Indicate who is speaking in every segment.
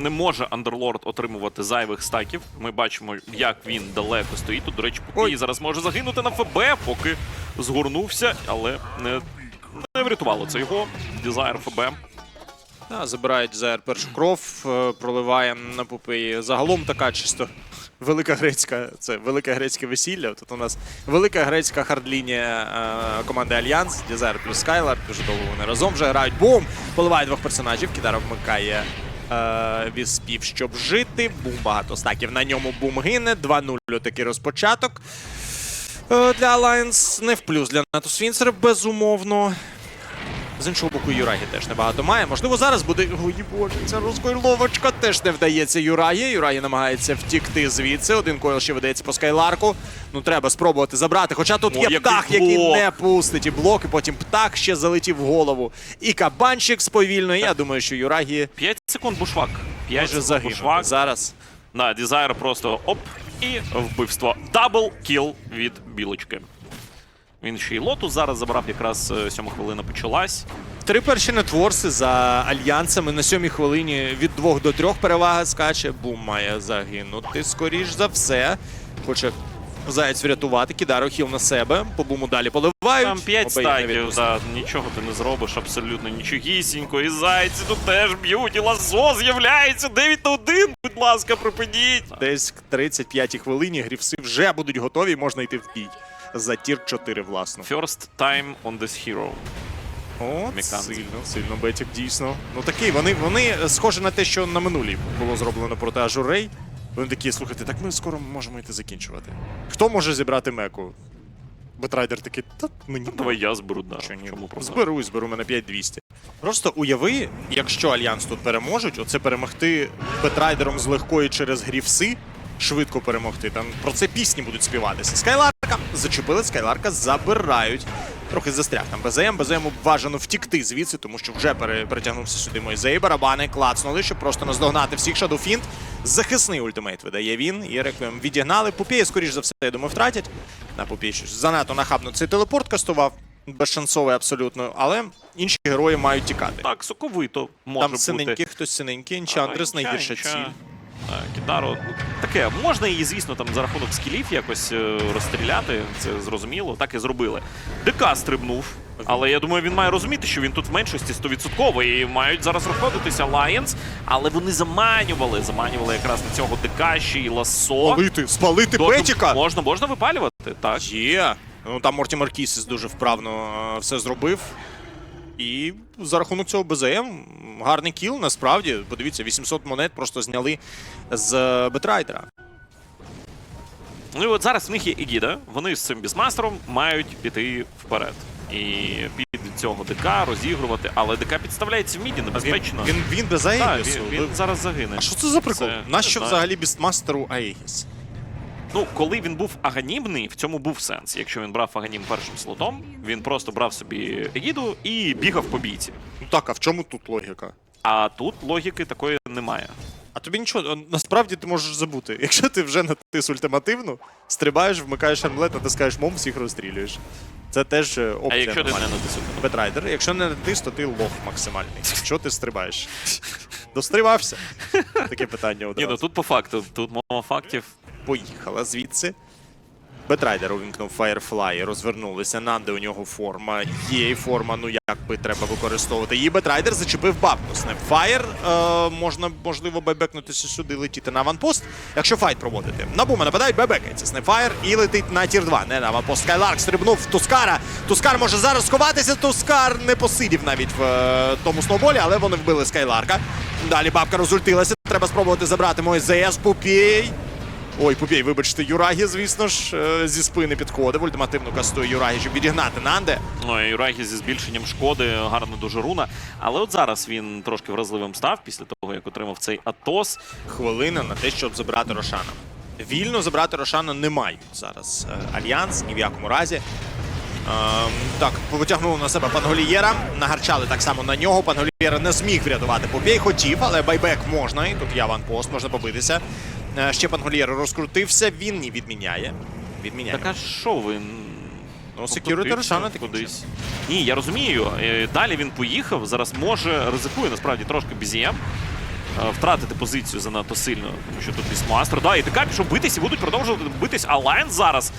Speaker 1: не може Андерлорд отримувати зайвих стаків. Ми бачимо, як він далеко стоїть. Тут, до речі, Попій зараз може загинути на ФБ, поки згорнувся, але не, не врятувало це його. Дізайр ФБ.
Speaker 2: Да, забирають ЗР першу кров, е, проливає на Попеї. Загалом така чисто велика грецька, це велике грецьке весілля. Тут у нас велика грецька хардлінія е, команди Альянс, Дізер плюс Скайлар. Дуже довго вони разом вже грають. Бум! Поливає двох персонажів. Кідара вмикає віспів, щоб жити. Бум багато стаків. На ньому бум гине. 2-0 такий розпочаток. Е, Для Alliance не в плюс для Натус Вінсер, безумовно. З іншого боку, Юрагі теж небагато має. Можливо, зараз буде. Ой, боже, ця розкойловочка теж не вдається Юрагі. Юрагі намагається втікти звідси. Один койл ще видається по скайларку. Ну, треба спробувати забрати. Хоча тут
Speaker 1: О,
Speaker 2: є
Speaker 1: який
Speaker 2: птах, який не пустить і блок, і потім птах ще залетів в голову. І кабанчик сповільно. Я думаю, що Юрагі
Speaker 1: 5 секунд бушвак. 5
Speaker 2: може загинути.
Speaker 1: бушвак.
Speaker 2: Зараз.
Speaker 1: Да, Дізайр просто оп і вбивство. Дабл кіл від білочки. Він ще й лотус зараз забрав, якраз е, сьома хвилина почалась.
Speaker 2: Три перші нетворси за альянсами на сьомій хвилині від двох до трьох перевага скаче. Бум має загинути. Скоріш за все. Хоче Заєць врятувати, Кідаро хіл на себе. По буму далі поливають.
Speaker 1: Там 5
Speaker 2: Обей не
Speaker 1: стаків,
Speaker 2: відпустили.
Speaker 1: да, нічого ти не зробиш, абсолютно нічогісінько. І зайці тут теж б'ють, і ласо з'являється 9 на 1. Будь ласка, припиніть.
Speaker 2: Десь к 35-й хвилині грівси вже будуть готові, можна йти в бій. За тір 4, власно.
Speaker 1: First time on this hero.
Speaker 2: О, сильно, сильно Бетік, дійсно. Ну такий, вони, вони схожі на те, що на минулій було зроблено проти Ажурей. Вони такі, слухайте, так ми скоро можемо йти закінчувати. Хто може зібрати меку? Бетрайдер такий, та мені
Speaker 1: Давай я зберу, да. Чому проблема?
Speaker 2: Зберу, зберу мене 5200. Просто уяви, якщо Альянс тут переможуть, оце перемогти Бетрайдером з легкої через грівси, швидко перемогти. Там про це пісні будуть співатися. Скайларка зачепили, Скайларка забирають. Трохи застряг там БЗМ. БЗМ бажано втікти звідси, тому що вже перетягнувся сюди Мойзей. Барабани клацнули, щоб просто наздогнати всіх Шадофінт. Захисний ультимейт видає він. І реквієм відігнали. Попія, скоріш за все, я думаю, втратять. На Попії щось занадто нахабно цей телепорт кастував. Безшансовий абсолютно, але інші герої мають тікати.
Speaker 1: Так, соковито може
Speaker 2: Там
Speaker 1: бути.
Speaker 2: синенький, хтось синенький, Енчандрес
Speaker 1: А,
Speaker 2: найгірша ціль.
Speaker 1: Кідаро, ну, таке, можна її, звісно, там за рахунок скілів якось е, розстріляти, це зрозуміло, так і зробили. ДК стрибнув, але я думаю, він має розуміти, що він тут в меншості 100% і мають зараз розходитися Lions, але вони заманювали, заманювали якраз на цього ДК ще й ласо.
Speaker 2: Спалити, спалити Бетіка!
Speaker 1: Можна, можна випалювати, так.
Speaker 2: Є. Ну там Мортімер Кісіс дуже вправно е, все зробив. І за рахунок цього БЗМ гарний кіл, насправді. Подивіться, 800 монет просто зняли з Бетрайдера.
Speaker 1: Ну і от зараз в них є Егіда, вони з цим бісмастером мають піти вперед. І під цього ДК розігрувати, але ДК підставляється в міді небезпечно.
Speaker 2: він, він без
Speaker 1: Так,
Speaker 2: Аегісу.
Speaker 1: він, він зараз загине.
Speaker 2: А що це за прикол?
Speaker 1: Це-
Speaker 2: Нащо взагалі бістмастеру Аегіс?
Speaker 1: Ну, коли він був аганімний, в цьому був сенс. Якщо він брав аганім першим слотом, він просто брав собі егіду і бігав по бійці.
Speaker 2: Ну так, а в чому тут логіка?
Speaker 1: А тут логіки такої немає.
Speaker 2: А тобі нічого, насправді ти можеш забути. Якщо ти вже натис ультимативну, стрибаєш, вмикаєш армлет, натискаєш мом, всіх розстрілюєш. Це теж е, опція.
Speaker 1: А якщо ти не натисуєш?
Speaker 2: Бетрайдер, якщо не натис, то ти лох максимальний. Що ти стрибаєш? Дострибався? Таке питання
Speaker 1: Ні, ну тут по факту, тут мова фактів.
Speaker 2: Поїхала звідси. Бетрайдер увімкнув Firefly, розвернулися. Нанде у нього форма. Є і форма, ну як би треба використовувати. І Бетрайдер зачепив бабку. Снепфайр. Е, можна, можливо, байбекнутися сюди, летіти на аванпост. Якщо файт проводити. На бума нападають, байбекається Снепфайр і летить на тір 2. Не на аванпост. Скайларк стрибнув в Тускара. Тускар може зараз сховатися. Тускар не посидів навіть в е, тому сноуболі, але вони вбили Скайларка. Далі бабка розультилася. Треба спробувати забрати мой ЗС Пупій. Ой, Пупій, вибачте, Юрагі, звісно ж, е, зі спини підходив. Ультимативно кастує Юрагі, щоб відігнати Нанде.
Speaker 1: Ну і Райгі зі збільшенням шкоди, гарно дуже руна. Але от зараз він трошки вразливим став після того, як отримав цей Атос.
Speaker 2: Хвилина на те, щоб забрати Рошана. Вільно забрати Рошана не мають зараз. е, Альянс ні в якому разі. Ем, так, витягнули на себе Панголієра, нагарчали так само на нього. Панголієра не зміг врятувати. Попій хотів, але байбек можна. І тут є аванпост, можна побитися. Е, ще Панголієр розкрутився, він ні відміняє. Відміняє.
Speaker 1: Так а що ви?
Speaker 2: Ну, секюрити Рошана
Speaker 1: кудись. Ні, я розумію. Е, Далі він поїхав. Зараз може ризикує насправді трошки BZM. е, втратити позицію занадто сильно, тому що тут Бісмастер. Да, і ТК пішов битись і будуть продовжувати битись. Алайн зараз.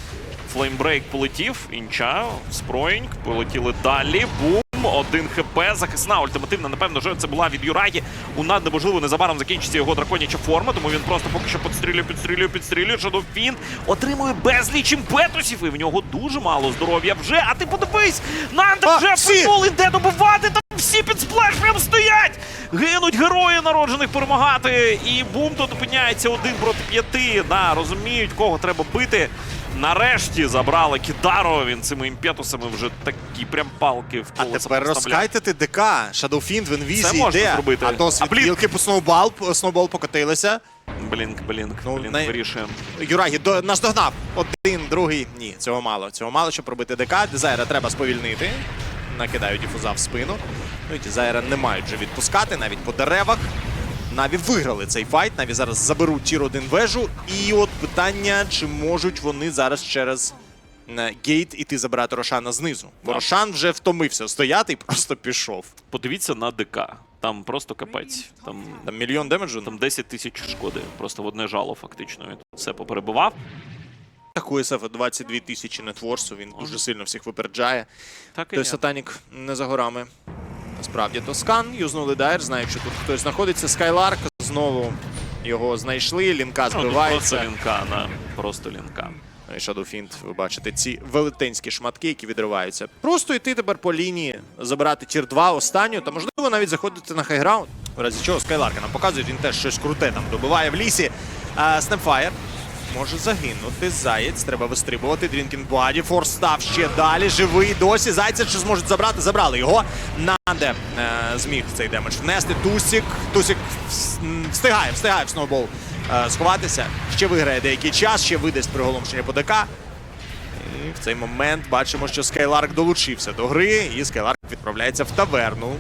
Speaker 1: Флеймбрейк полетів, інча, Спроінг, полетіли далі. Бум, один хп, захисна ультимативна, напевно, вже це була від Юрагі. У над неможливо незабаром закінчиться його драконяча форма, тому він просто поки що підстрілює, підстрілює, підстрілює. Fiend отримує безліч імпетусів, і в нього дуже мало здоров'я вже. А ти подивись! Нанда вже футбол іде добивати, там всі під сплеш прям стоять! Гинуть герої народжених перемагати. І бум тут опиняється один проти п'яти. Да, розуміють, кого треба бити. Нарешті забрали Кідаро. Він цими імпетусами вже такі прям палки в
Speaker 2: А тепер розкайтити ДК. Shadowfiend в інвізі
Speaker 1: Це можна
Speaker 2: йде.
Speaker 1: зробити.
Speaker 2: А то
Speaker 1: А,
Speaker 2: по сноубал, сноубал покотилися.
Speaker 1: Блінк, блінк,
Speaker 2: Ну,
Speaker 1: блінк
Speaker 2: най-
Speaker 1: вирішує.
Speaker 2: Юрагі до, наздогнав. Один, другий. Ні, цього мало. Цього мало, щоб пробити ДК. Дезайра треба сповільнити. Накидають діфуза в спину. Ну і Дезайра не мають вже відпускати, навіть по деревах. Наві виграли цей файт. Наві зараз заберуть тір один вежу. І от питання, чи можуть вони зараз через гейт іти забирати Рошана знизу. Бо Рошан вже втомився стояти і просто пішов.
Speaker 1: Подивіться на ДК. Там просто капець. Там,
Speaker 2: Там мільйон демеджу.
Speaker 1: там 10 тисяч шкоди. Просто в одне жало, фактично. Він тут все поперебивав.
Speaker 2: Такої СФ 22 тисячі нетворсу, він дуже сильно всіх випереджає.
Speaker 1: Так і
Speaker 2: Той сатанік не за горами. Насправді то скан, юзнули дайр, знають, що тут хтось знаходиться. Скайларк знову його знайшли, лінка
Speaker 1: Ну, просто лінка, на просто лінка.
Speaker 2: Ну і Shadowfiend, ви бачите, ці велетенські шматки, які відриваються. Просто йти тепер по лінії, забирати тір 2 останню, та можливо навіть заходити на хайграунд. В разі чого Скайларка нам показують, він теж щось круте там добиває в лісі. Може загинути. Заєць, треба вистрибувати. Дрінкін Бладі, Форс став ще далі. Живий досі. Зайця чи зможуть забрати? Забрали його. Нанде е, зміг цей демедж внести. Тусік. Тусік встигає, встигає в сноубол е, сховатися. Ще виграє деякий час, ще видасть приголомшення по ДК. І в цей момент бачимо, що Скайларк долучився до гри, і Скайларк відправляється в таверну.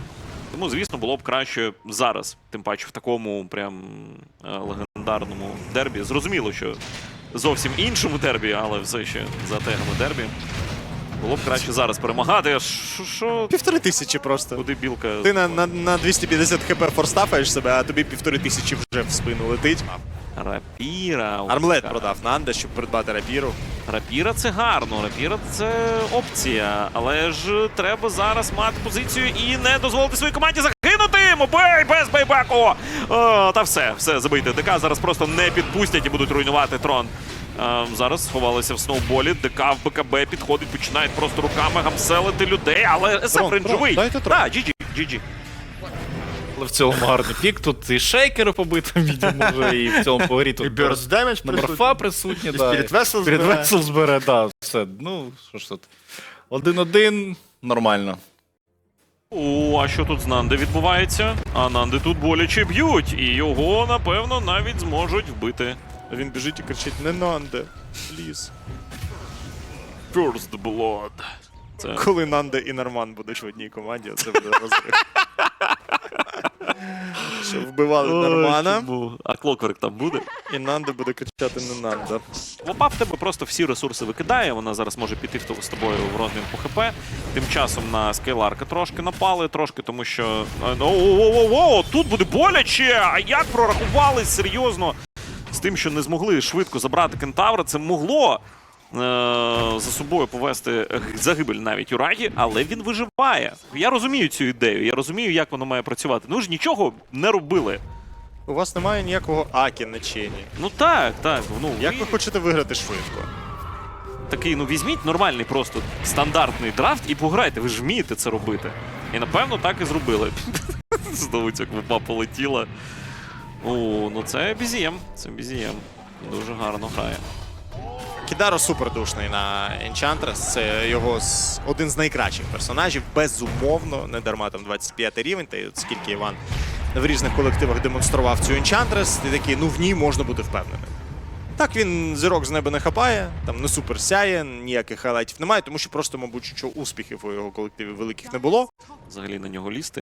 Speaker 1: Тому, звісно, було б краще зараз, тим паче в такому прям е, легендарному дербі. Зрозуміло, що зовсім іншому дербі, але все ще за тегами дербі. Було б краще зараз перемагати. Що, що
Speaker 2: Півтори тисячі просто.
Speaker 1: куди білка?
Speaker 2: Ти на, на, на 250 хп форстафаєш себе, а тобі півтори тисячі вже в спину летить.
Speaker 1: Рапіра.
Speaker 2: Армлет продав Нанда, щоб придбати рапіру.
Speaker 1: Рапіра це гарно, рапіра це опція. Але ж треба зараз мати позицію і не дозволити своїй команді загинути. Мобей без бейбеку. О, та все, все забийте. ДК зараз просто не підпустять і будуть руйнувати трон. Е, зараз сховалися в сноуболі. ДК в БКБ підходить, починають просто руками гамселити людей, але
Speaker 2: трон,
Speaker 1: живий.
Speaker 2: дайте трон.
Speaker 1: Так, GG, GG.
Speaker 3: Але в цілому гарний пік. Тут і шейкери побити може, і в цілому по грі
Speaker 4: І
Speaker 3: тут
Speaker 4: Burst Damage
Speaker 3: на морфа присутні. Да.
Speaker 4: Spirit Vessel
Speaker 3: Spirit
Speaker 4: збере.
Speaker 3: Vessel збере, да, все. Ну, що ж тут. Один-один, нормально.
Speaker 1: О, а що тут з Нанди відбувається? А Нанди тут боляче б'ють, і його, напевно, навіть зможуть вбити.
Speaker 2: Він біжить і кричить: не Нанде, пліз.
Speaker 1: First Blood. Це
Speaker 2: Коли Нанде і Норман будуть в одній команді, це буде розрив. Що вбивали Нормана,
Speaker 1: Чому? А Клокверк там буде?
Speaker 2: і Нанде буде кричати не Нанда.
Speaker 1: Лопа в тебе просто всі ресурси викидає. Вона зараз може піти в то- з тобою в розмін по ХП. Тим часом на скейларка трошки напали, трошки, тому що. е, О-о-о-о, тут буде боляче! А як прорахувались серйозно з тим, що не змогли швидко забрати кентавра, це могло. Е, За собою повести е, загибель навіть Юрагі, але він виживає. Я розумію цю ідею, я розумію, як воно має працювати. Ну ж нічого не робили.
Speaker 2: У вас немає ніякого Акі на чені.
Speaker 1: Ну так, так. Ну
Speaker 2: Як ви хочете виграти швидко?
Speaker 1: такий, ну візьміть нормальний просто стандартний драфт і пограйте. Ви ж вмієте це робити. І напевно так і зробили. Знову ця квапа полетіла. О, ну це бізієм. Це бізієм. Дуже гарно грає.
Speaker 2: Кідаро супердушний на Enchantress. Це його один з найкращих персонажів. Безумовно, не дарма там 25 рівень. Та й от скільки Іван в різних колективах демонстрував цю Enchantress, ти такий, ну в ній можна бути впевненим. Так він зірок з неба не хапає, там не супер сяє, ніяких хайлайтів немає, тому що просто, мабуть, що успіхів у його колективі великих не було.
Speaker 1: Взагалі на нього лізти.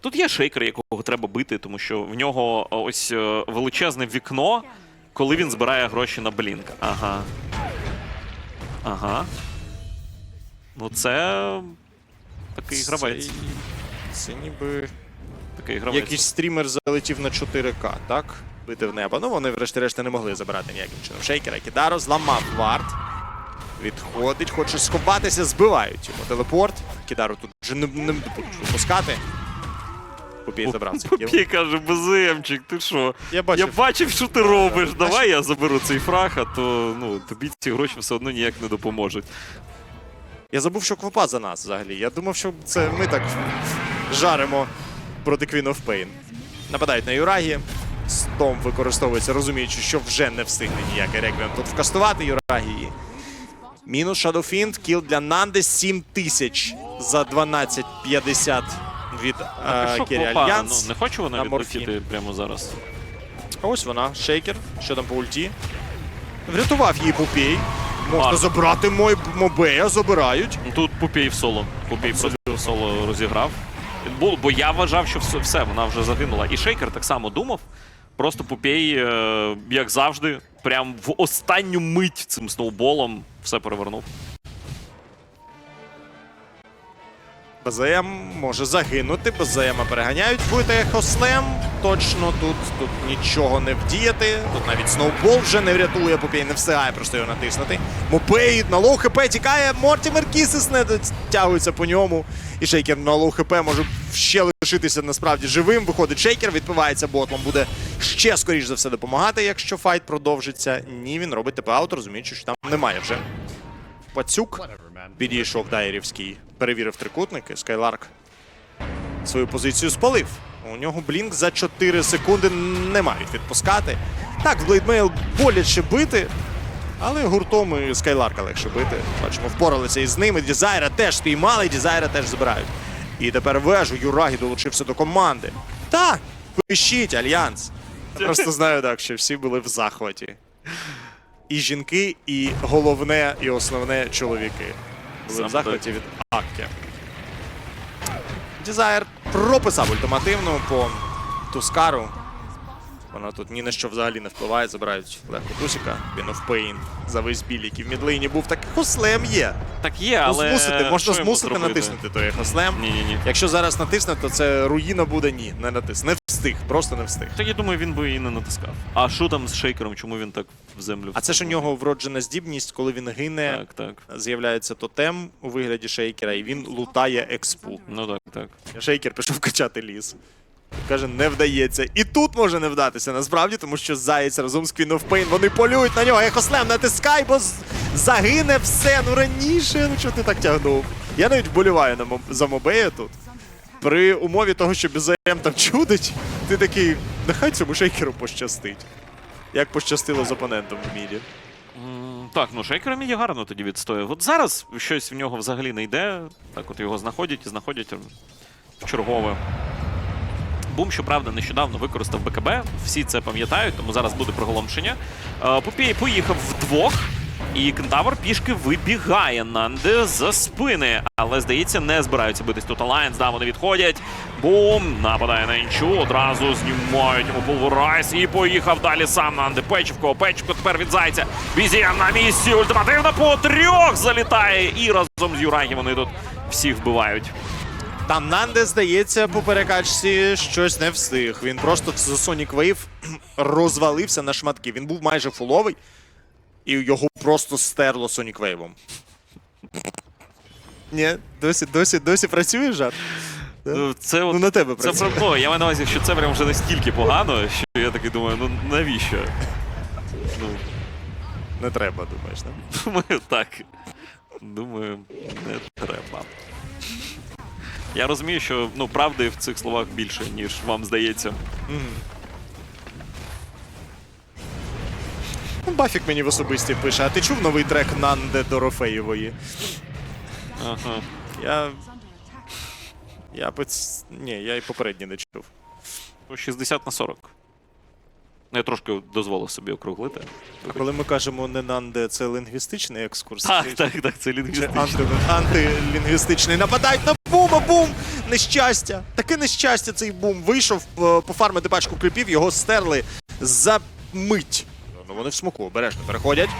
Speaker 1: Тут є шейкер, якого треба бити, тому що в нього ось е, величезне вікно, коли він збирає гроші на блінк. Ага. Ага. Ну це такий гравець.
Speaker 2: Це, ніби
Speaker 1: Такий гравець.
Speaker 2: Якийсь стрімер залетів на 4К, так? Бити в небо. Ну вони врешті-решт не могли забирати ніяким чином. Шейкера Кідаро зламав варт. Відходить, хоче сховатися, збивають йому телепорт. Кідару тут вже не, не будуть випускати. Попій забрав цей кіл.
Speaker 1: Попій каже, беземчик, ти що?
Speaker 2: Я бачив.
Speaker 1: Я бачив, що ти робиш. Давай я заберу цей фраг, а то ну, тобі ці гроші все одно ніяк не допоможуть.
Speaker 2: Я забув, що квапа за нас взагалі. Я думав, що це ми так жаримо проти Queen of Pain. Нападають на Юрагі. Стом використовується, розуміючи, що вже не встигне ніякий реквієм тут вкастувати Юрагі. Мінус Shadowfiend, кіл для Нанди 7 тисяч за 12.50 від е, Кері? Альянс.
Speaker 1: Ну, не хоче вона
Speaker 2: на
Speaker 1: відлетіти прямо зараз.
Speaker 2: А ось вона, шейкер. Що там по ульті? Врятував її Пупій. Можна
Speaker 1: Марк.
Speaker 2: забрати мой Мобея, забирають.
Speaker 1: Ну, Тут Пупій в соло. Пупій просто в соло розіграв. Бо, бо я вважав, що все, все, вона вже загинула. І Шейкер так само думав. Просто Пупій, е, як завжди, прям в останню мить цим сноуболом все перевернув.
Speaker 2: БЗМ може загинути, БЗМа переганяють, буде ехослем. Точно тут, тут нічого не вдіяти. Тут навіть сноубол вже не врятує, Попій не встигає просто його натиснути. Мопей на лоу хп тікає, Мортімер Кісис не дотягується по ньому. І шейкер на лоу хп може ще лишитися насправді живим. Виходить шейкер, відпивається ботлом, буде ще скоріш за все допомагати, якщо файт продовжиться. Ні, він робить тп-аут, розуміючи, що там немає вже. Пацюк підійшов Дайрівський, перевірив трикутники. Скайларк свою позицію спалив. У нього блінк за 4 секунди не мають відпускати. Так, в Блейдмейл боляче бити, але гуртом і Скайларка легше бити. Бачимо, впоралися із ними. Дізайра теж спіймали, Дізайра теж забирають. І тепер вежу Юрагі долучився до команди. Так, пишіть, Альянс. Я просто знаю так, що всі були в захваті. І жінки, і головне, і основне чоловіки. Були в захваті від Акки. Дізайр прописав ультимативну по Тускару. Вона тут ні на що взагалі не впливає, забирають легко Тусіка. Він Pain за весь біль, який в мідлині був, так хослем є.
Speaker 1: Так є,
Speaker 2: Ну,
Speaker 1: але.
Speaker 2: змусити, можна
Speaker 1: що
Speaker 2: змусити натиснути той хослем.
Speaker 1: Ні-ні-ні.
Speaker 2: Якщо зараз натисне, то це руїна буде ні, не натисне. Не встиг, просто не встиг.
Speaker 1: Так я думаю, він би і не натискав. А що там з шейкером? Чому він так в землю?
Speaker 2: А це ж у нього вроджена здібність, коли він гине,
Speaker 1: Так, так.
Speaker 2: з'являється тотем у вигляді шейкера, і він лутає експу.
Speaker 1: Ну так, так.
Speaker 2: Шейкер пішов качати ліс. Каже, не вдається. І тут може не вдатися насправді, тому що Заєць разом з Queen of Pain, вони полюють на нього. Ехослем, натискай, бо загине все. Ну раніше, ну чого ти так тягнув? Я навіть вболіваю на Моб- за Мобея тут. При умові того, що BZM там чудить, ти такий, нехай цьому шейкеру пощастить. Як пощастило з опонентом в міді.
Speaker 1: Так, ну шейкер мені гарно тоді відстояв. От зараз щось в нього взагалі не йде. Так от його знаходять і знаходять в чергове. Бум, щоправда, нещодавно використав БКБ. Всі це пам'ятають, тому зараз буде приголомшення. Е, Попій поїхав вдвох, і Кентавр пішки вибігає Нанде за спини. Але, здається, не збираються битись тут Алайнс. Да, вони відходять. Бум! Нападає на інчу. Одразу знімають йому Пулверайс. І поїхав далі сам Нанде. Печівко. Печівко тепер від зайця. Візієм на місці. Ультимативно по трьох залітає. І разом з Юрагі вони тут всіх вбивають.
Speaker 2: Там Нанде, здається, по перекачці щось не встиг. Він просто за Sonic Wave розвалився на шматки. Він був майже фуловий, і його просто стерло Sonic Wave. Ні, досі, досі, досі працює жарт?
Speaker 1: Ну, Це от
Speaker 2: Ну на тебе
Speaker 1: Це
Speaker 2: працює.
Speaker 1: про ну, я маю на увазі, що це прям вже настільки погано, що я такий думаю, ну навіщо? Ну,
Speaker 2: Не треба, думаєш, не?
Speaker 1: думаю, так. Думаю, не треба. Я розумію, що ну, правди в цих словах більше, ніж вам здається.
Speaker 2: Ну, Бафік мені в особисті пише, а ти чув новий трек Нанде Дорофеєвої?
Speaker 1: Ага.
Speaker 2: Я. Я пиц... Ні, я і попередній не чув.
Speaker 1: Ну, 60 на 40. Ну, Я трошки дозволив собі округлити.
Speaker 2: А коли ми кажемо не Нанде, це лінгвістичний екскурс?
Speaker 1: Так, так, так, це
Speaker 2: анти, антилінгвістичний. Нападають на бума, бум! Нещастя! Таке нещастя цей бум. Вийшов е, пофармити пачку крипів, його стерли за мить. Ну вони в смоку обережно переходять.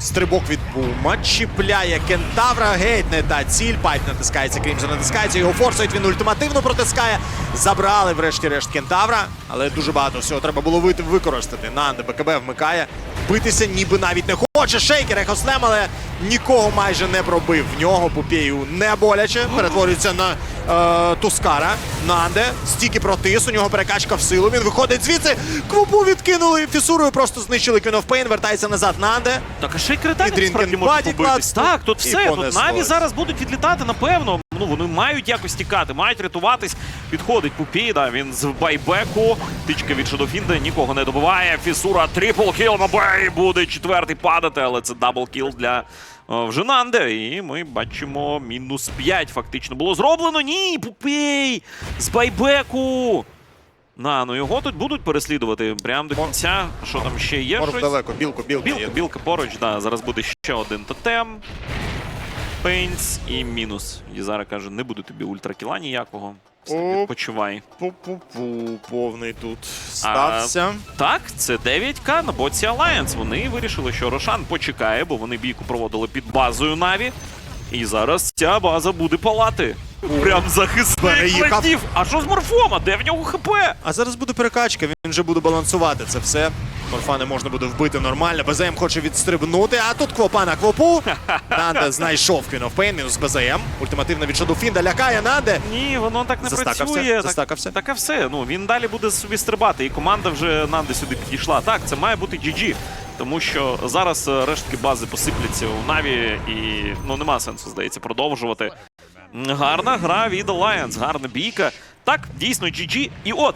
Speaker 2: Стрибок від Бума. Чіпляє Кентавра. Геть не та ціль. Пайп натискається, Крімзон натискається. Його форсують. Він ультимативно протискає. Забрали врешті-решт Кентавра. Але дуже багато всього треба було використати. Нанде БКБ вмикає. Битися ніби навіть не хоче. Шейкер Ехослем, але нікого майже не пробив. В нього Пупєю не боляче. Перетворюється на е, Тускара. Нанде. Стільки протис. У нього перекачка в силу. Він виходить звідси. Квупу відкинули. Фісурою просто знищили Pain. Вертається назад Нанде.
Speaker 1: Так, а критані
Speaker 2: І Drinking
Speaker 1: насправді
Speaker 2: Body
Speaker 1: побитись. Так, тут все. Тут
Speaker 2: понеслось.
Speaker 1: Наві зараз будуть відлітати, напевно. Ну, вони мають якось тікати, мають рятуватись. Підходить Пупіда, він з байбеку. Тичка від Шадофінда нікого не добиває. Фісура трипл кіл на бей. Буде четвертий падати, але це дабл кіл для е, вже Нанде. І ми бачимо мінус 5 фактично було зроблено. Ні, Пупей! З байбеку! На, ну його тут будуть переслідувати прямо до кінця. Що там ще є? Щось?
Speaker 2: далеко. Білку, білку.
Speaker 1: Білка, білка поруч, да. Зараз буде ще один тотем. Пейнс і мінус. Єзара каже, не буде тобі ультракіла ніякого. Все. Відпочивай.
Speaker 2: Пу-пу-пу. Повний тут стався.
Speaker 1: Так, це 9К на боці Alliance. Вони вирішили, що Рошан почекає, бо вони бійку проводили під базою Наві. І зараз ця база буде палати. Прям захисник
Speaker 2: Переїхав.
Speaker 1: летів. А що з морфома? Де в нього ХП?
Speaker 2: А зараз буде перекачка, він вже буде балансувати це все. Морфа не можна буде вбити нормально. БЗМ хоче відстрибнути, а тут квопа на квопу. Нанде знайшов Queen of Pain, мінус БЗМ. Ультимативно від Шадофінда лякає Нанде.
Speaker 1: Ні, воно так не
Speaker 2: Застакався?
Speaker 1: працює. Так-
Speaker 2: Застакався?
Speaker 1: Так, а все. Ну він далі буде собі стрибати, і команда вже Нанди сюди підійшла. Так, це має бути GG. Тому що зараз е, рештки бази посипляться у Наві, і ну нема сенсу, здається, продовжувати. Гарна гра від Alliance, гарна бійка. Так, дійсно GG. І от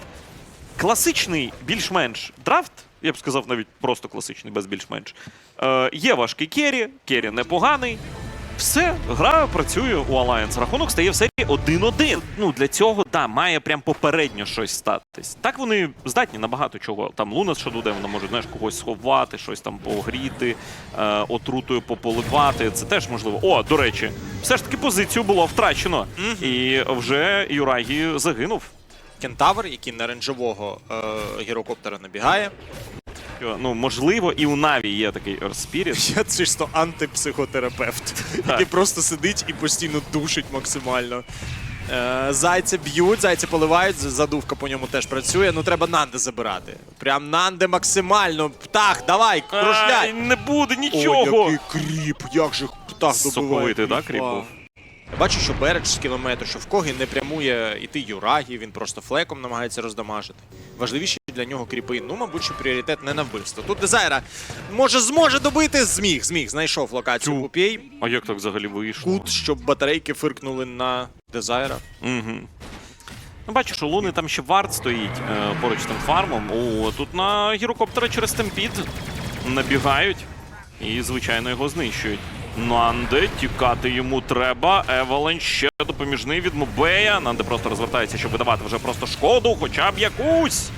Speaker 1: класичний більш-менш драфт. Я б сказав, навіть просто класичний, без більш-менш. Е, є важкий керрі, керрі непоганий. Все, гра працює у Alliance. Рахунок стає в серії 1-1. Ну, для цього, да, має прям попередньо щось статись. Так вони здатні на багато чого. Там Луна з Шадуде, вона може знаєш, когось сховати, щось там погріти, е, отрутою пополивати. Це теж можливо. О, до речі, все ж таки позицію було втрачено. І вже Юрагі загинув.
Speaker 2: Кентавр, який на ренджового е, гірокоптера набігає.
Speaker 1: Що, Ну, можливо, і у Наві є такий Spirit.
Speaker 2: Я чисто антипсихотерапевт, який просто сидить і постійно душить максимально. Е, Зайця б'ють, зайця поливають, задувка по ньому теж працює. Ну треба Нанде забирати. Прям Нанде максимально. Птах, давай,
Speaker 1: Ай,
Speaker 2: кружляй.
Speaker 1: не буде
Speaker 2: О,
Speaker 1: нічого.
Speaker 2: який кріп, як же птах добиває.
Speaker 1: Соковитий, да, кріп був?
Speaker 2: Я бачу, що Бередж з кілометру, що в Когі не прямує іти Юрагі, він просто флеком намагається роздамажити. Важливіші для нього кріпи. Ну, мабуть, що пріоритет не на вбивство. Тут Дезайра може зможе добити, зміг, зміг, знайшов локацію
Speaker 1: Тю. А як так взагалі вийшло?
Speaker 2: Кут, щоб батарейки фиркнули на Дезайра.
Speaker 1: Угу. Ну, бачу, що Луни там ще варт стоїть е, поруч з тим фармом. О, тут на гірокоптера через темпід набігають і, звичайно, його знищують. Нанде, тікати йому треба. Евелен ще допоміжний від Мобея. Нанде просто розвертається, щоб видавати вже просто шкоду, хоча б якусь.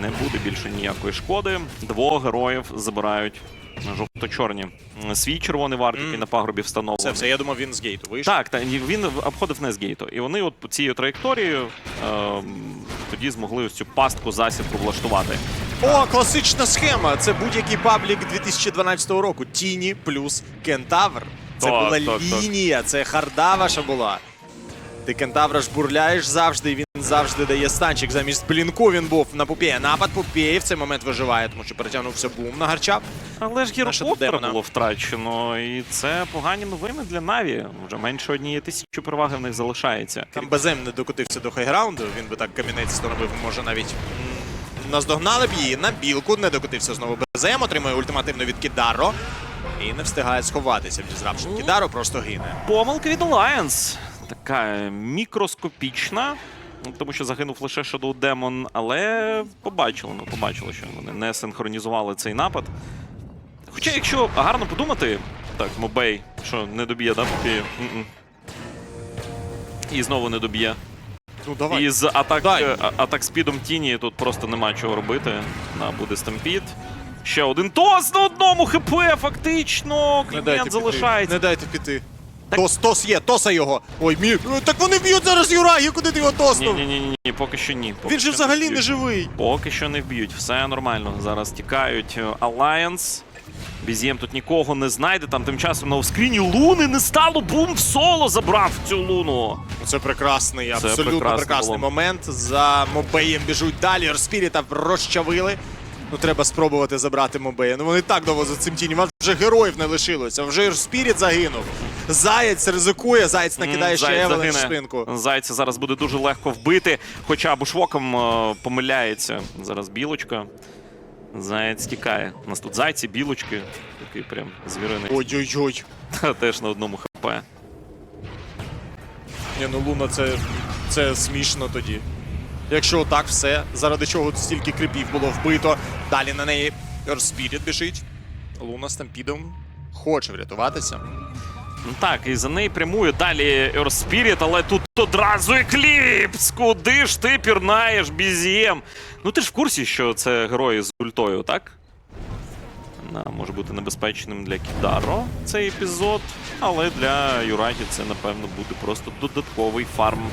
Speaker 1: Не буде більше ніякої шкоди. Двох героїв забирають жовто-чорні. Свій червоний варт, який
Speaker 2: Мгм.
Speaker 1: на пагорбі встановлений.
Speaker 2: Це все, я думав, він з гейту вийшов.
Speaker 1: Так, та він обходив не з гейту. І вони от по цією траєкторією ем, тоді змогли ось цю пастку засідку влаштувати.
Speaker 2: О, класична схема. Це будь-який паблік 2012 року. Тіні плюс Кентавр. Це
Speaker 1: Так,
Speaker 2: була
Speaker 1: так, так.
Speaker 2: лінія, це харда ваша була. Ти кентавра жбурляєш завжди, і він завжди дає станчик. Замість блінку він був на Пупея. Напад Пупеї в цей момент виживає, тому що перетягнувся бум на гарчап.
Speaker 1: Але ж
Speaker 2: Наша
Speaker 1: було втрачено, і це погані новини для Наві. Вже менше однієї тисячі переваги в них залишається.
Speaker 2: Там Безем не докотився до хайграунду, він би так камінець становив, може навіть наздогнали б її на білку, не докотився знову Безем, отримує ультимативно від Кідаро. І не встигає сховатися в дізрапшн. Кідаро просто гине.
Speaker 1: Помилка від Alliance. Така мікроскопічна. ну, Тому що загинув лише Shadow Demon, але побачили, ну побачили, що вони не синхронізували цей напад. Хоча, якщо гарно подумати, так, Мобей, що не доб'є, да, Попію? М-м. І знову не доб'є.
Speaker 2: Ну давай.
Speaker 1: І з атак, е, а- атак спідом тіні тут просто нема чого робити. На буде стампід. Ще один тос на одному хп, фактично.
Speaker 2: Піти.
Speaker 1: залишається.
Speaker 2: Не дайте піти.
Speaker 1: Так-
Speaker 2: Тос, тос є, тоса його. Ой, мій. Так вони б'ють зараз Юрагі, куди ти його тоснув?
Speaker 1: ні, ні, ні, ні, поки що ні. Поки
Speaker 2: Він же
Speaker 1: що
Speaker 2: взагалі не
Speaker 1: вб'ють.
Speaker 2: живий.
Speaker 1: Поки що не вб'ють, все нормально. Зараз тікають е, Alliance. Бізєм тут нікого не знайде. Там тим часом на оскріні луни не стало. Бум в соло забрав цю луну.
Speaker 2: Це прекрасний,
Speaker 1: Це
Speaker 2: абсолютно прекрасний
Speaker 1: було.
Speaker 2: момент. За Мобеєм біжуть далі. Розпіріта розчавили. Ну, треба спробувати забрати Мобея. Ну вони так довго за цим тінем. У вас вже героїв не лишилося. Вже Спіріт загинув. Заєць ризикує, Заєць накидає ще
Speaker 1: Заєць
Speaker 2: Евелен в
Speaker 1: загине.
Speaker 2: спинку.
Speaker 1: Зайця зараз буде дуже легко вбити, хоча бушвоком е, помиляється. Зараз білочка. Заєць тікає. У нас тут зайці, білочки. Такий прям звіриний.
Speaker 2: Ой-ой-ой.
Speaker 1: Теж на одному хп.
Speaker 2: Ні, ну Луна це, це смішно тоді. Якщо так все, заради чого стільки крипів було вбито. Далі на неї Ерспіріт біжить. Луна з Тампідом хоче врятуватися.
Speaker 1: Так, і за неї прямує далі Spirit, але тут одразу екліпс. Куди ж ти пірнаєш, бізєм? Ну ти ж в курсі, що це герої з ультою, так? Да, може бути небезпечним для Кідаро цей епізод, але для Юрагі це, напевно, буде просто додатковий фарм.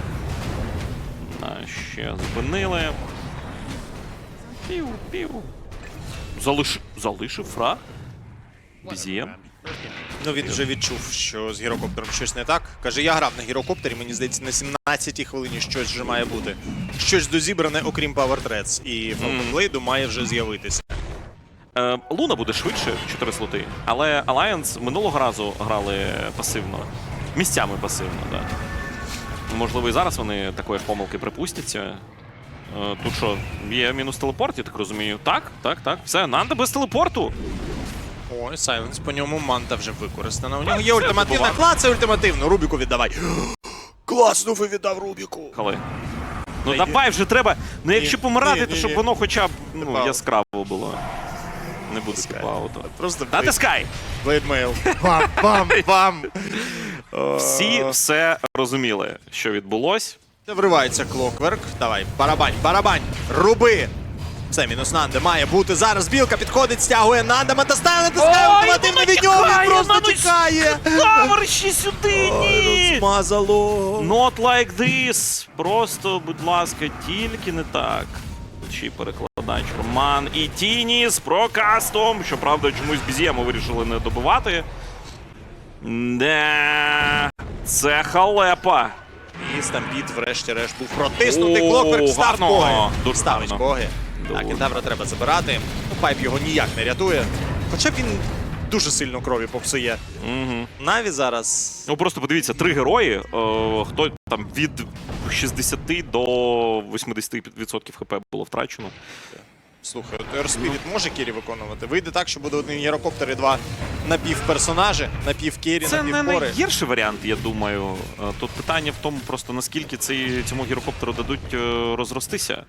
Speaker 1: Да, ще зупинили. Пів. Залиш... Залишив фраг. Бізєм.
Speaker 2: Ну він вже відчув, що з гірокоптером щось не так. Каже, я грав на гірокоптері, мені здається, на 17-й хвилині щось вже має бути. Щось дозібране, окрім Power Threads. І Falcon Blade має вже з'явитися.
Speaker 1: Е, Луна буде швидше, 4 слоти, але Alliance минулого разу грали пасивно. Місцями пасивно, так. Да. Можливо, і зараз вони такої помилки припустяться. Е, Тут що, є мінус телепорт, я так розумію. Так, так, так. Все, Нанда без телепорту.
Speaker 2: Ой, Сайленс по ньому манта вже використана. У нього є ультимативна
Speaker 1: забував.
Speaker 2: клац, ультимативно. Рубіку віддавай. Класно ви віддав Рубіку.
Speaker 1: Коли? Ну давай вже треба. Ну якщо
Speaker 2: Ні,
Speaker 1: помирати,
Speaker 2: ні,
Speaker 1: то
Speaker 2: ні,
Speaker 1: щоб
Speaker 2: ні.
Speaker 1: воно хоча б ну, яскраво було. Не буде типауту.
Speaker 2: Просто
Speaker 1: Натискай!
Speaker 2: блейдмейл. Бам, бам, бам.
Speaker 1: Всі все розуміли, що відбулось.
Speaker 2: Вривається клокверк. Давай, барабань, барабань, руби. Все, мінус Нанда має бути. Зараз білка підходить, стягує Нанда, Матастайл натискає
Speaker 1: Ой,
Speaker 2: ультимативно від нього, він просто
Speaker 1: воно
Speaker 2: тікає.
Speaker 1: Тавер ще сюди! Ні!
Speaker 2: Змазало.
Speaker 1: Not like this. Просто, будь ласка, тільки не так. Чи перекладач Роман і Тіні з прокастом. Щоправда, чомусь Бізєму вирішили не добивати. Не, це халепа.
Speaker 2: І Стампід, врешті-решт, був протиснутий.
Speaker 1: О,
Speaker 2: Клокверк став
Speaker 1: гарно.
Speaker 2: боги.
Speaker 1: Дуже
Speaker 2: Ставить
Speaker 1: гарно.
Speaker 2: боги. Так, Кентавра треба забирати. Ну, Пайп його ніяк не рятує. Хоча він дуже сильно крові попсує.
Speaker 1: Угу.
Speaker 2: Наві зараз.
Speaker 1: Ну просто подивіться, три герої. Е, хто там від 60 до 80% хп було втрачено.
Speaker 2: Слухай, от Ерспіріт може кері виконувати. Вийде так, що буде один гірокоптер і два напівперсонажі, напівкері,
Speaker 1: Це не
Speaker 2: напівпори.
Speaker 1: найгірший варіант, я думаю. Е, Тут питання в тому, просто наскільки цей, цьому гірокоптеру дадуть е, розростися.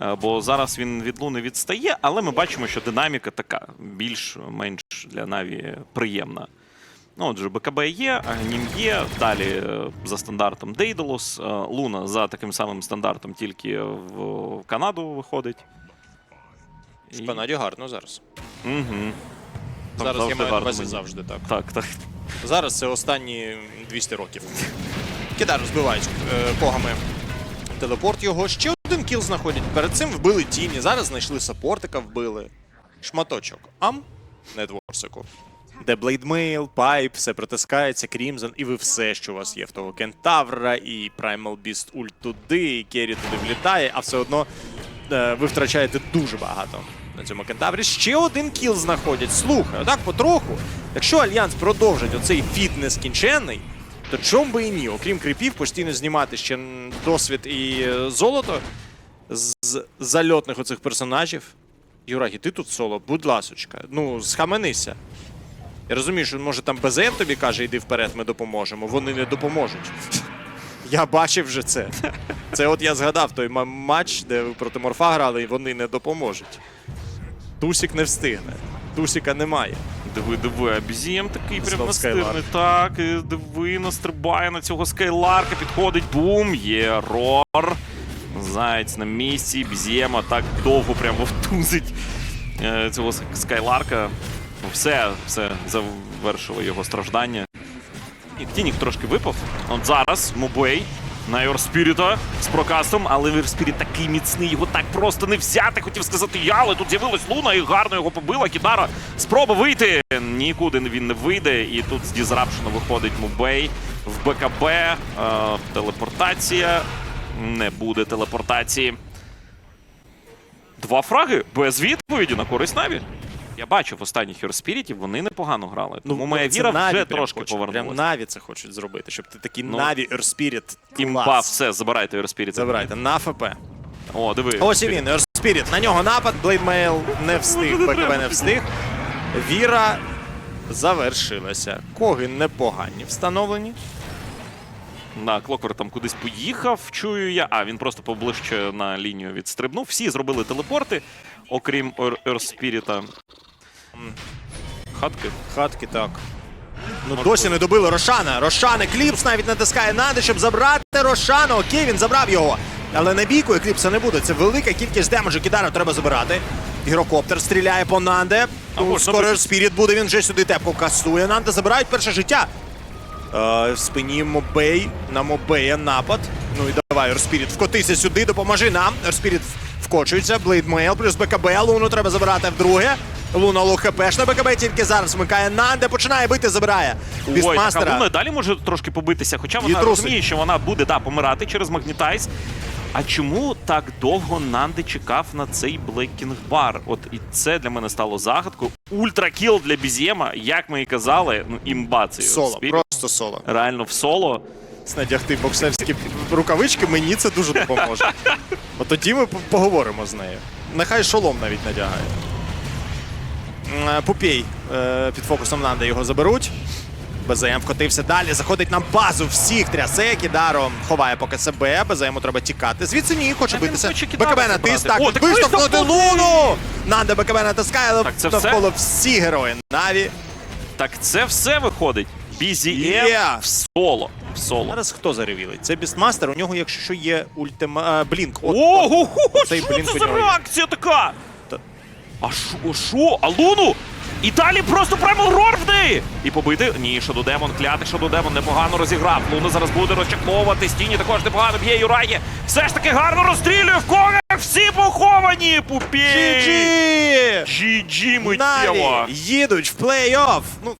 Speaker 1: Е, Бо зараз він від луни відстає, але ми бачимо, що динаміка така більш-менш для Наві приємна. Ну, отже, БКБ є, Агнім є. Далі е, за стандартом Дейдалус. Е, Луна за таким самим стандартом тільки в Канаду виходить.
Speaker 2: В Канаді гарно зараз.
Speaker 1: Угу.
Speaker 2: зараз я маю на увазі завжди так.
Speaker 1: Так, так.
Speaker 2: Зараз це останні 200 років. Кидар розбивають е, когами телепорт його. Ще один кіл знаходять. Перед цим вбили тіні. Зараз знайшли саппортика, вбили. Шматочок. Ам нетворсику. Де блейдмейл, пайп, все протискається, Крімзон, і ви все, що у вас є в того Кентавра, і Primal Beast ульт туди, і Керрі туди влітає, а все одно е, ви втрачаєте дуже багато на цьому кентаврі. Ще один кіл знаходять. Слухай, отак потроху. Якщо Альянс продовжить оцей фіт нескінченний, то чом би і ні, окрім крипів, постійно знімати ще досвід і е, золото з зальотних оцих персонажів. Юрагі, ти тут соло, будь ласочка, ну схаменися. Я розумію, що може там БЗМ тобі каже, йди вперед, ми допоможемо. Вони не допоможуть. Я бачив вже це. Це от я згадав той матч, де ви проти Морфа грали, і вони не допоможуть. Тусік не встигне. Тусіка немає.
Speaker 1: Диви, диви, Абізієм такий прям настирний. Так, диви, настрибає на цього скайларка, підходить, бум, є рор. Заєць на місці, Бізієма так довго прям вовтузить е, цього ск- скайларка. Все, все, завершило його страждання. І Тінік трошки випав. От зараз Мубей на Йорспіріта з прокастом, але Йорспіріт такий міцний, його так просто не взяти. Хотів сказати я, але тут з'явилась Луна і гарно його побила. Кідара спроба вийти. Нікуди він не вийде. І тут з Дізрапшену виходить Мубей в БКБ. Е, телепортація. Не буде телепортації. Два фраги без відповіді на користь Наві. Я бачив останніх Йорспірітів, вони непогано грали. Тому моя
Speaker 2: Ну, це
Speaker 1: віра
Speaker 2: Наві
Speaker 1: вже трошки
Speaker 2: хочуть, Прям. Наві це хочуть зробити, щоб ти такий
Speaker 1: Ну,
Speaker 2: Наві Ерспіріт.
Speaker 1: Імба, все, забирайте Йорспіріт.
Speaker 2: Забирайте на ФП.
Speaker 1: О, диви.
Speaker 2: Ось і він, Ерспіріт. На нього напад, Блейдмейл не встиг, БКВ не встиг. Віра завершилася. Коги непогані встановлені.
Speaker 1: На Клоквер там кудись поїхав, чую я. А, він просто поближче на лінію відстрибнув. Всі зробили телепорти, окрім Ерспіріта. Хатки.
Speaker 2: Хатки так. Ну досі не добили Рошана. Рошан Екліпс навіть натискає Нади, щоб забрати Рошана. Окей, він забрав його. Але на бійку Екліпса не буде. Це велика кількість демеджу. Кідару треба забирати. Гірокоптер стріляє по Нанде.
Speaker 1: А
Speaker 2: Ну, Скоро. Спіріт буде, він вже сюди тепку кастує. Нанде забирають перше життя. Е, в спині Мобей. На Мобея напад. Ну і давай, Ерспіріт, вкотися сюди, допоможи нам. Ерспіріт вкочується. Блейдмейл плюс БКБ. Луну треба забирати вдруге. Луна лоу хпш на БКБ тільки зараз вмикає Нанде, починає бити, забирає.
Speaker 1: Ой, така. Луна далі може трошки побитися, хоча вона
Speaker 2: Її
Speaker 1: розуміє, що вона буде да, помирати через магнітайз. А чому так довго Нанди чекав на цей Блеккінг бар? От і це для мене стало загадкою. Ультракіл для Бізєма, як ми і казали, ну імба цей
Speaker 2: Соло,
Speaker 1: Спіріт.
Speaker 2: просто соло.
Speaker 1: Реально в соло.
Speaker 2: Надягти боксерські рукавички, мені це дуже допоможе. От тоді ми поговоримо з нею. Нехай шолом навіть надягає. Е, Пупій е, під фокусом Нанда його заберуть. БЗМ вкотився далі, заходить на базу всіх трясе. Кідаро ховає поки себе. БЗМу треба тікати. Звідси ні, хоче битися. БКБ натис, так,
Speaker 1: О, так
Speaker 2: виштовхнути! Луну! Нанда БКБ натискає, але
Speaker 1: Так, це все?
Speaker 2: навколо всі герої. Наві.
Speaker 1: Так це все виходить. Бізієм
Speaker 2: Є.
Speaker 1: в соло. В соло.
Speaker 2: Зараз хто заревілить? Це Бістмастер, у нього, якщо що, є ультима... а, Блінк.
Speaker 1: Ого, що
Speaker 2: блінк
Speaker 1: це за реакція така? А шо, шо? А Луну? І далі просто прямо рор в неї! І побити? Ні, Шаду Демон, клятий Шаду Демон непогано розіграв. Луна зараз буде розчаковувати. Стіні також непогано б'є Юраї. Все ж таки гарно розстрілює в кого всі поховані! GG
Speaker 2: Наві
Speaker 1: миттєво!
Speaker 2: їдуть в плей-офф. Ну,